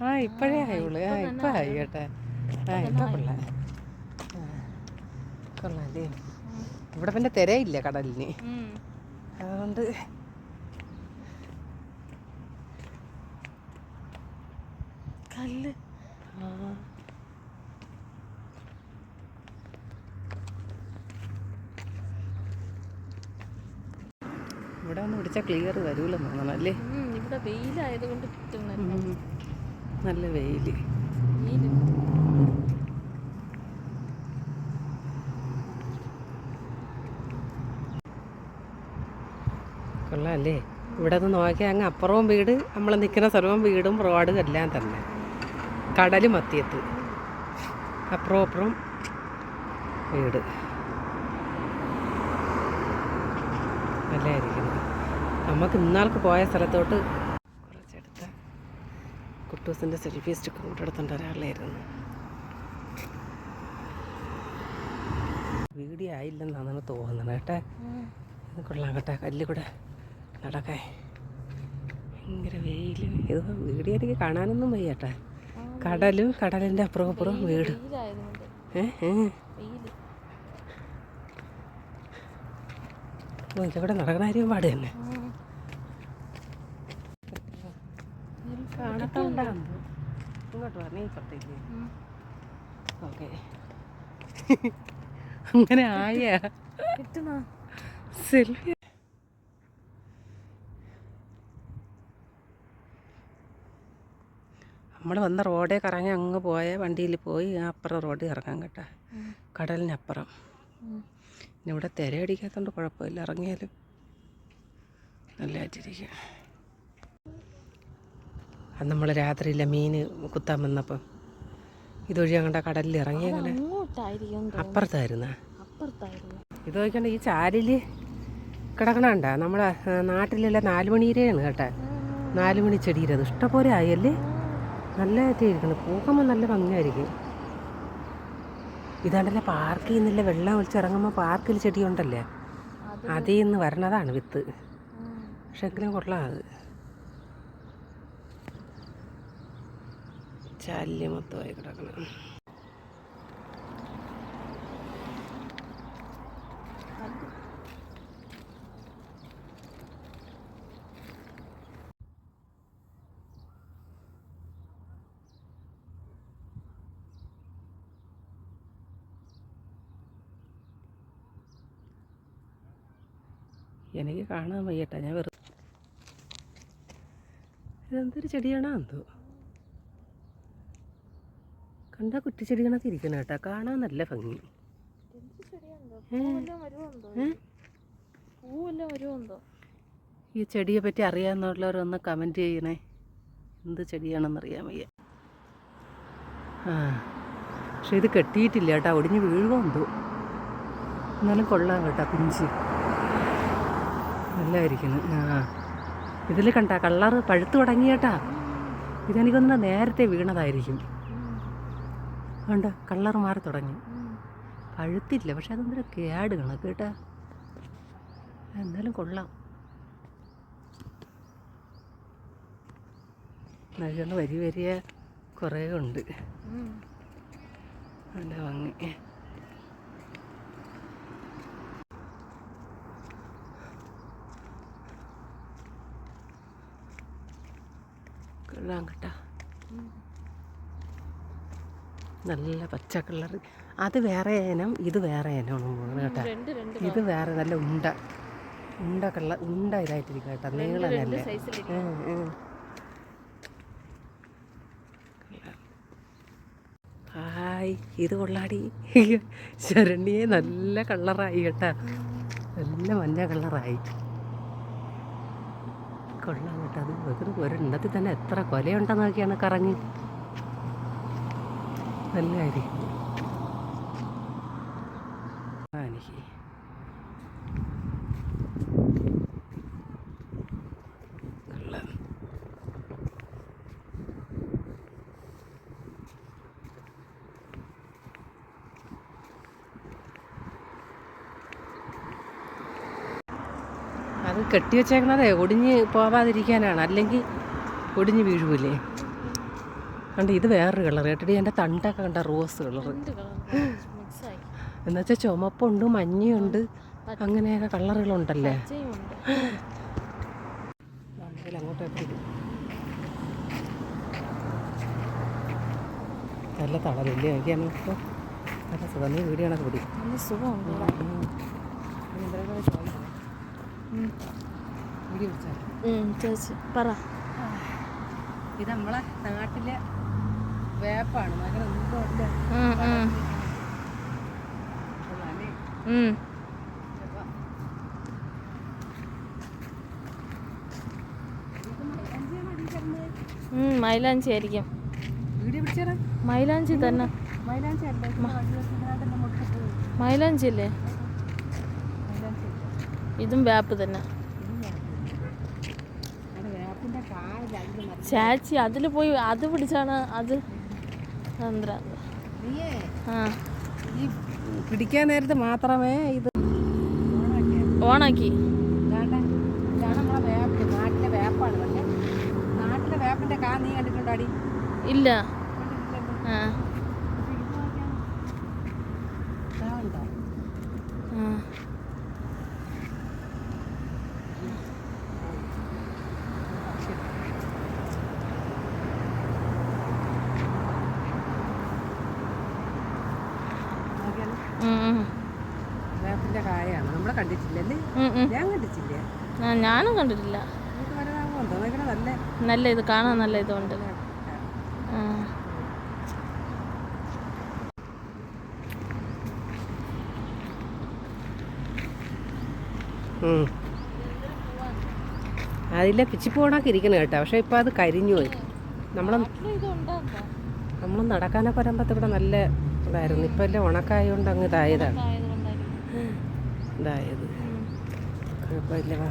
ആ ഇപ്പോഴേ ആയുള്ളൂ. ആ ഇപ്പം ആയി? കേട്ടെ ആ ഇപ്പം കൊള്ളാം കൊള്ളാല്ലേ കൊള്ളാം അല്ലേ? ഇവിടെ പിന്നെ തിരയില്ല കടലിന്. അതുകൊണ്ട് കല്ല്. ഇവിടെ ഒന്ന് പിടിച്ചാൽ ക്ലിയർ വരൂലെന്ന് തോന്നണം അല്ലേ? ഇവിടെ വെയിലായതുകൊണ്ട് കിട്ടുന്നില്ല ഉം. നല്ല വെയിൽ. കൊള്ളാല്ലേ? ഇവിടെ നിന്ന് നോക്കിയാൽ അങ്ങ് അപ്പുറവും വീട് നമ്മൾ നിൽക്കുന്ന സ്ഥലവും വീടും റോഡും എല്ലാം തന്നെ. കടൽ മത്തിയത്ത് അപ്പുറവും അപ്പുറം വീട്. നല്ലതായിരിക്കുന്നു നമുക്ക് ഇന്നാൾക്ക് പോയ സ്ഥലത്തോട്ട് കുട്ടൂസിന്റെ സെൽഫി സ്റ്റിക്ക് കൊണ്ടെടുത്തോണ്ട് ഒരാളായിരുന്നു വീഡിയോ ആയില്ലെന്നാണ് തോന്നുന്നത് കേട്ടെ. കൊള്ളാം കേട്ടോ. കല്ല് കൂടെ നടക്കേ ഭയങ്കര വെയിൽ ഇത് വീഡിയോ എനിക്ക് കാണാനൊന്നും വയ്യ കേട്ടെ. കടലും കടലിന്റെ അപ്പുറം അപ്പുറം വീട്. ഏ ഏ. ഇതിവിടെ നടക്കണ കാര്യം പാട് തന്നെ. ഇങ്ങോട്ട് പറഞ്ഞേ ഇപ്പുറത്തേക്ക് ഉം. ഓക്കെ. അങ്ങനെ ആയ. സെൽഫി. നമ്മൾ വന്ന റോഡേ കറങ്ങി അങ്ങ് പോയ വണ്ടിയിൽ പോയി അപ്പുറം റോഡിൽ ഇറങ്ങാൻ കേട്ടോ. കടലിനപ്പുറം. പിന്നെ ഇവിടെ തിരയടിക്കാത്തതുകൊണ്ട് കുഴപ്പമില്ല. ഇറങ്ങിയാലും നല്ലതായിട്ടിരിക്കും അത് നമ്മൾ രാത്രിയില്ല മീൻ കുത്താൻ വന്നപ്പം ഇതൊഴി അങ്ങോട്ട് കടലിൽ ഇറങ്ങി അങ്ങനെ. അപ്പുറത്തായിരുന്ന? ഇത് നോക്കണ്ട ഈ ചാലിൽ കിടക്കണണ്ട? നമ്മളെ നാട്ടിലുള്ള നാലുമണിയിലാണ് കേട്ടോ. നാലുമണി ചെടിയുടെ അത് ഇഷ്ടംപോലെ ആയല്ലേ? നല്ലതായിട്ട് ഇരിക്കണം പൂക്കുമ്പോൾ നല്ല ഭംഗിയായിരിക്കും. ഇതാണ്ടല്ലേ പാർക്കിൽ നിന്നല്ലേ വെള്ളം ഒഴിച്ചിറങ്ങുമ്പോൾ പാർക്കിൽ ചെടിയുണ്ടല്ലേ? അത് അതിൽ നിന്ന് വരണതാണ് വിത്ത്. പക്ഷെ എങ്കിലും കൊള്ളാം അത്. ചാലിൽ മൊത്തമായി കിടക്കണം. എനിക്ക് കാണാൻ വയ്യട്ടാ ഞാൻ വെറുതെ ഇതെന്തൊരു ചെടിയാണോ എന്തോ? കണ്ടാ കുറ്റിച്ചെടി കണക്ക് ഇരിക്കണം കേട്ടോ? കാണാൻ നല്ല ഭംഗി? ഈ ചെടിയെ പറ്റി അറിയാവുന്നവരുള്ളവരൊന്ന് കമന്റ് ചെയ്യണേ. എന്ത് ചെടിയാണെന്ന് അറിയാൻ വയ്യ. ആ പക്ഷെ ഇത് കെട്ടിയിട്ടില്ല കേട്ടോ. ഒടിഞ്ഞ് വീഴുമോ എന്തോ എന്നാലും കൊള്ളാം കേട്ടോ പിഞ്ച് നല്ലതായിരിക്കുന്നു ആ ഇതിൽ കണ്ട കളറ് പഴുത്ത് തുടങ്ങിയേട്ടാ. ഇതെനിക്കൊന്ന് നേരത്തെ വീണതായിരിക്കും. ഉം. കളർ മാറി തുടങ്ങി. പഴുത്തില്ല പക്ഷെ അതെന്തൊരു കേട് കണക്ക് കേട്ടാ എന്തായാലും കൊള്ളാം നല്ലത് വരി വരിയ കുറേ ഉണ്ട്. നല്ല ഭംഗി കൊള്ളാം കേട്ടാ. നല്ല പച്ച കളർ അത് വേറെ ഇനം ഇത് വേറെ ഇനമാണ് തോന്നുന്നു കേട്ടാ. ഇത് വേറെ നല്ല ഉണ്ട. ഉണ്ട കള്ള ഉണ്ട ഇതായിട്ടിരിക്കും കേട്ടോ. നീളം നല്ല. ഹായ് ഇത് കൊള്ളാടി. ശരണ്യെ നല്ല കളറായി കേട്ടാ. നല്ല മഞ്ഞ കളറായി. കൊള്ളാം കേട്ടോ. അത് വെറുതെ ഒരെണ്ണത്തിൽ തന്നെ എത്ര കൊലയുണ്ടെന്ന് നോക്കിയാണ് കറങ്ങി. നല്ല ആ എനിക്ക് അത് കെട്ടി വെച്ചേക്കുന്നതേ ഒടിഞ്ഞ് പോവാതിരിക്കാനാണ്. അല്ലെങ്കിൽ ഒടിഞ്ഞ് വീഴുമല്ലേ കണ്ട് ഇത് വേറൊരു കളർ കേട്ടടി എന്റെ തണ്ടൊക്കെ കണ്ട റോസ് കളർ എന്നുവെച്ചാൽ ചുമപ്പുണ്ട് മഞ്ഞയുണ്ട് അങ്ങനെയൊക്കെ കളറുകളുണ്ടല്ലേ? അങ്ങോട്ടേക്ക്. നല്ല തളരില്ലേ എനിക്ക് നമുക്ക് നല്ല സുഖം. നീ വീടിയാണ് കണക്ക് പിടി. സുഖമുണ്ട്. പറ. ഇത് നമ്മളെ നാട്ടിലെ വേപ്പാണ്. ഉം, മൈലാഞ്ചി ആയിരിക്കും. തന്നെ. മൈലാഞ്ചി അല്ലേ? ഇതും വേപ്പ് തന്നെ. ചാച്ചി അതിൽ പോയി അത് പിടിച്ചാണ് അത് എന്താ ആ. പിടിക്കാൻ നേരത്തെ മാത്രമേ ഇത് ഓണാക്കി. നാട്ടിലെ വേപ്പാണ്. പക്ഷെ നാട്ടിലെ വേപ്പിന്റെ കാ നീ കണ്ടിട്ടുണ്ടോ അടി? ഇല്ല? ആ. കായാണ് നമ്മളെ കണ്ടിട്ടില്ലല്ലേ. ഞാൻ കണ്ടിട്ടില്ല? ഞാനും കണ്ടിട്ടില്ല. നല്ല? നല്ല ഇത് കാണാൻ നല്ല ഇതുണ്ട്. ആ. ഉം. അതിലെ പിച്ചിപ്പോണൊക്കെ ഇരിക്കണം കേട്ടോ. പക്ഷെ ഇപ്പം അത് കരിഞ്ഞു പോയി നമ്മൾ ഇതുണ്ടാക്കാം നമ്മൾ നടക്കാനൊക്കെ വരുമ്പോഴത്തെ ഇവിടെ നല്ല ഇതായിരുന്നു. ഇപ്പം എല്ലാം ഉണക്കായതുകൊണ്ട് അങ്ങ് ഇതായതാണ്. ഇതായത്. കുഴപ്പമില്ല. വാ